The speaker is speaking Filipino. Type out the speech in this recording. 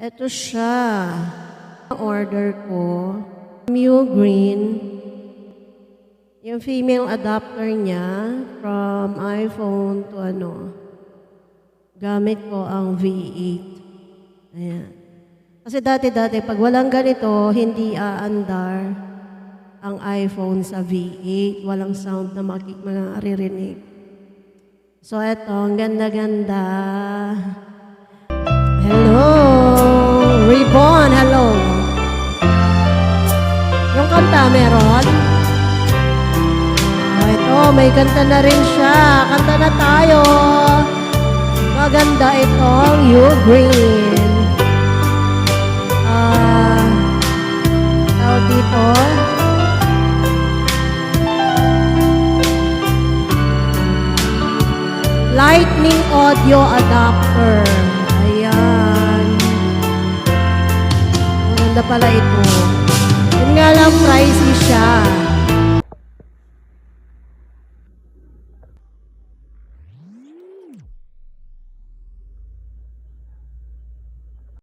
Ito siya. Order ko. Mew Green. Yung female adapter niya from iPhone to ano. Gamit ko ang V8. Ayan. Kasi dati-dati, pag walang ganito, hindi aandar ang iPhone sa V8. Walang sound na maki- maririnig. So, eto, ang ganda-ganda. Hello! Reborn, hello! Yung kanta meron? Oh, ito, may kanta na rin siya. Kanta na tayo. Maganda itong You Green. Lightning Audio Adapter. Ayan. Maganda pala ito. Yun nga lang, pricey siya.